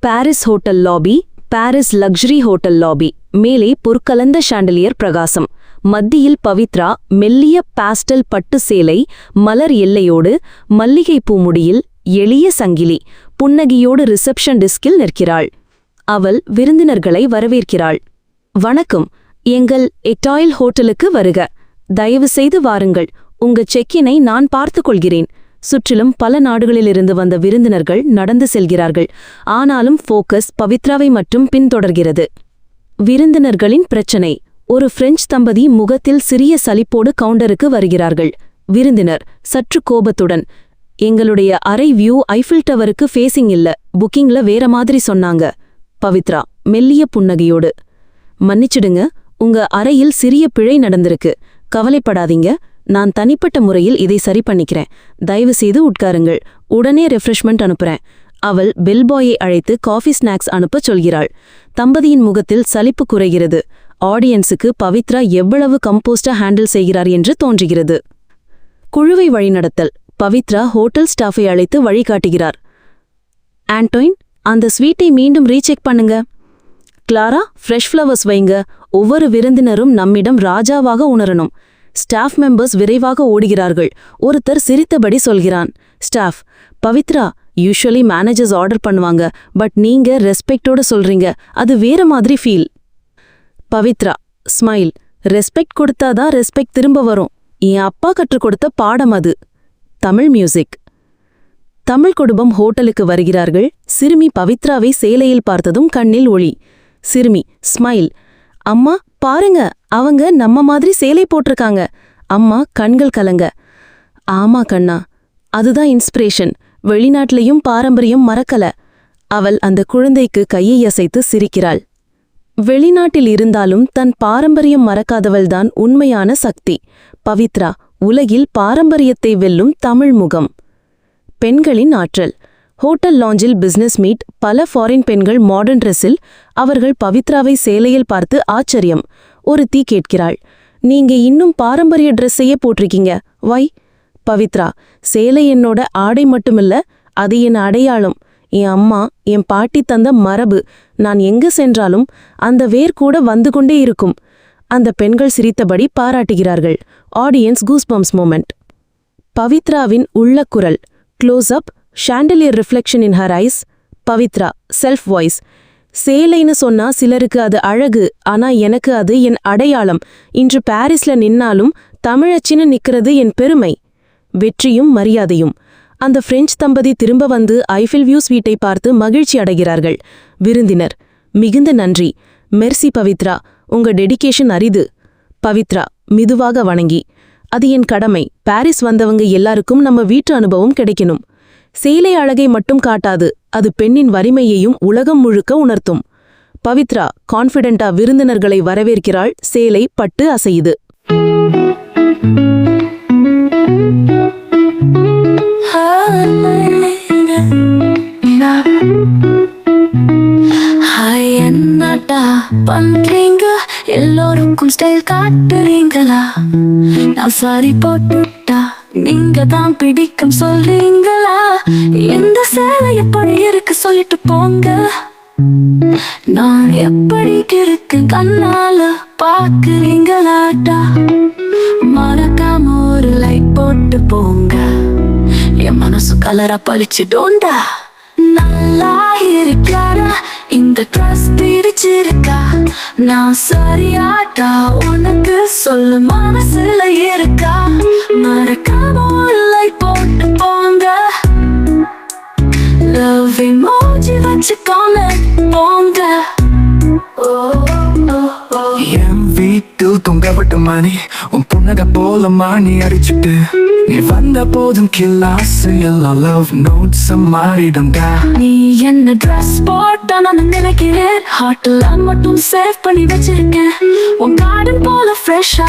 Paris hotel lobby Paris luxury hotel lobby. மேலே பொற்கலந்த ஷாண்டலியர் பிரகாசம். மத்தியில் பவித்ரா மெல்லிய பாஸ்டல் பட்டு சேலை மலர் எல்லையோடு மல்லிகைப்பூ முடியில் எளிய சங்கிலி. புன்னகியோடு ரிசப்ஷன் டிஸ்கில் நிற்கிறாள். அவள் விருந்தினர்களை வரவேற்கிறாள். வணக்கம். எங்கள் எட்டாயில் ஹோட்டலுக்கு வருக. தயவு செய்து வாருங்கள். உங்க செக்கினை நான் பார்த்துக் கொள்கிறேன் சுற்றிலும் பல நாடுகளிலிருந்து வந்த விருந்தினர்கள் நடந்து செல்கிறார்கள். ஆனாலும் ஃபோக்கஸ் பவித்ராவை மட்டும் பின்தொடர்கிறது. விருந்தினர்களின் பிரச்சனை. ஒரு பிரெஞ்சு தம்பதி முகத்தில் சிறிய சலிப்போடு கவுண்டருக்கு வருகிறார்கள். விருந்தினர் சற்று கோபத்துடன் எங்களுடைய அறை வியூ ஐஃபில் டவருக்கு ஃபேசிங் இல்ல. புக்கிங்ல வேற மாதிரி சொன்னாங்க. பவித்ரா மெல்லிய புன்னகையோடு மன்னிச்சிடுங்க உங்க அறையில் சிறிய பிழை நடந்திருக்கு. கவலைப்படாதீங்க. நான் தனிப்பட்ட முறையில் இதை சரி பண்ணிக்கிறேன். தயவு செய்து உட்காருங்கள். உடனே ரெஃப்ரெஷ்மெண்ட் அனுப்புறேன். அவள் பெல்பாயை அழைத்து காஃபி ஸ்நாக்ஸ் அனுப்பச் சொல்கிறாள். தம்பதியின் முகத்தில் சலிப்பு குறைகிறது. ஆடியன்ஸுக்கு பவித்ரா எவ்வளவு கம்போஸ்டா ஹேண்டில் செய்கிறார் என்று தோன்றுகிறது. குழுவை வழிநடத்தல். பவித்ரா ஹோட்டல் ஸ்டாஃபை அழைத்து வழிகாட்டுகிறார் ஆண்டோயின் அந்த ஸ்வீட்டை மீண்டும் ரீசெக் பண்ணுங்க. கிளாரா ஃப்ரெஷ் ஃப்ளவர்ஸ் வைங்க. ஒவ்வொரு விருந்தினரும் நம்மிடம் ராஜாவாக உணரணும். ஸ்டாஃப் மெம்பர்ஸ் விரைவாக ஓடுகிறார்கள். ஒருத்தர் சிரித்தபடி சொல்கிறான். Staff Pavithra usually managers order பண்ணுவாங்க பட் நீங்க ரெஸ்பெக்டோட சொல்றீங்க. அது வேற மாதிரி ஃபீல். பவித்ரா ஸ்மைல் ரெஸ்பெக்ட் கொடுத்தாதான் ரெஸ்பெக்ட் திரும்ப வரும். என் அப்பா கற்றுக் கொடுத்த பாடம் அது. தமிழ் மியூசிக். தமிழ் குடும்பம் ஹோட்டலுக்கு வருகிறார்கள். சிறுமி பவித்ராவை சேலையில் பார்த்ததும் கண்ணில் ஒளி. சிறுமி ஸ்மைல் அம்மா பாருங்க அவங்க நம்ம மாதிரி சேலை போட்டிருக்காங்க. அம்மா கண்கள் கலங்க. ஆமா கண்ணா அதுதான் இன்ஸ்பிரேஷன் வெளிநாட்டிலையும் பாரம்பரியம் மறக்கல. அவள் அந்த குழந்தைக்கு கையை அசைத்து சிரிக்கிறாள். வெளிநாட்டில் இருந்தாலும் தன் பாரம்பரியம் மறக்காதவள்தான் உண்மையான சக்தி. பவித்ரா உலகில் பாரம்பரியத்தை வெல்லும் தமிழ் முகம். பெண்களின் ஆற்றல். ஹோட்டல் லாஞ்சில் பிசினஸ் மீட் பல ஃபாரின் பெண்கள் மாடர்ன் ட்ரெஸ்ஸில் அவர்கள் பவித்ராவை சேலையில் பார்த்து ஆச்சரியம். ஒரு தீ கேட்கிறாள். நீங்க இன்னும் பாரம்பரிய ட்ரெஸ்ஸையே போட்டிருக்கீங்க. வை பவித்ரா சேலை என்னோட ஆடை மட்டுமில்ல அது என் அடையாளம். என் அம்மா என் பாட்டி தந்த மரபு. நான் எங்கு சென்றாலும் அந்த வேர் கூட வந்து கொண்டே இருக்கும். அந்த பெண்கள் சிரித்தபடி பாராட்டுகிறார்கள். ஆடியன்ஸ் கூஸ்பம்ஸ் மூமெண்ட் பவித்ராவின் உள்ள குரல் close up chandelier reflection in her eyes Pavithra self voice சேலைன்னு சொன்னா சிலருக்கு அது அழகு ஆனா எனக்கு அது என் அடையாளம். இன்று பாரிஸ்ல நின்னாலும் தமிழச்சின்னு நிக்கிறது என் பெருமை. வெற்றியும் மரியாதையும். அந்த பிரெஞ்சு தம்பதி திரும்ப வந்து ஐஃபில் வியூ ஸ்வீட்டை பார்த்து மகிழ்ச்சி அடைகிறார்கள். விருந்தினர் மிகுந்த நன்றி. மெர்சி பவித்ரா உங்க டெடிகேஷன் அரிது. பவித்ரா மிதுவாக வணங்கி. அது என் கடமை. பாரிஸ் வந்தவங்க எல்லாருக்கும் நம்ம வீட்டு அனுபவம் கிடைக்கணும். சேலை அழகை மட்டும் காட்டாது அது பெண்ணின் வலிமையையும் உலகம் முழுக்க உணர்த்தும். பவித்ரா கான்ஃபிடென்டா விருந்தினர்களை வரவேற்கிறாள் சேலை பட்டு அசையுது. பண்றீங்க? எல்லோருக்கும் ஸ்டைல் காட்டுறீங்களா? நான் சாரி போட்டு நீங்க தான் பிடிக்கும் சொல்றீங்களா? இந்த சேலை எப்படி இருக்கு சொல்லிட்டு போங்க. நான் எப்படி இருக்கு கண்ணால பாக்குறீங்களாட்டா மறக்காம ஒரு லைட் போட்டு போங்க. என் மனசு கலரா பழிச்சிடோண்டா நல்லா இருக்காரா இந்த ட்ரெஸ் பிடிச்சிருக்கா நான் சரியாட்டா? உனக்கு சொல்லு மனசுல இருக்கா? மறக்காம வீட்டில் தொங்கப்பட்ட மணி உன் புன்னகை போல மாணி அடிச்சுட்டு? நீ வந்த போதும் கில்லாசு எல்லா லவ் நோட்ஸ் மாறிடும்டா. நீ என்ன ட்ரெஸ் போட்டா நான் நினைக்கிறேன். ஹார்ட்ல மட்டும் சேவ் பண்ணி வச்சிருக்கேன். உன் கார்டன் போல ஃப்ரெஷ்ஷா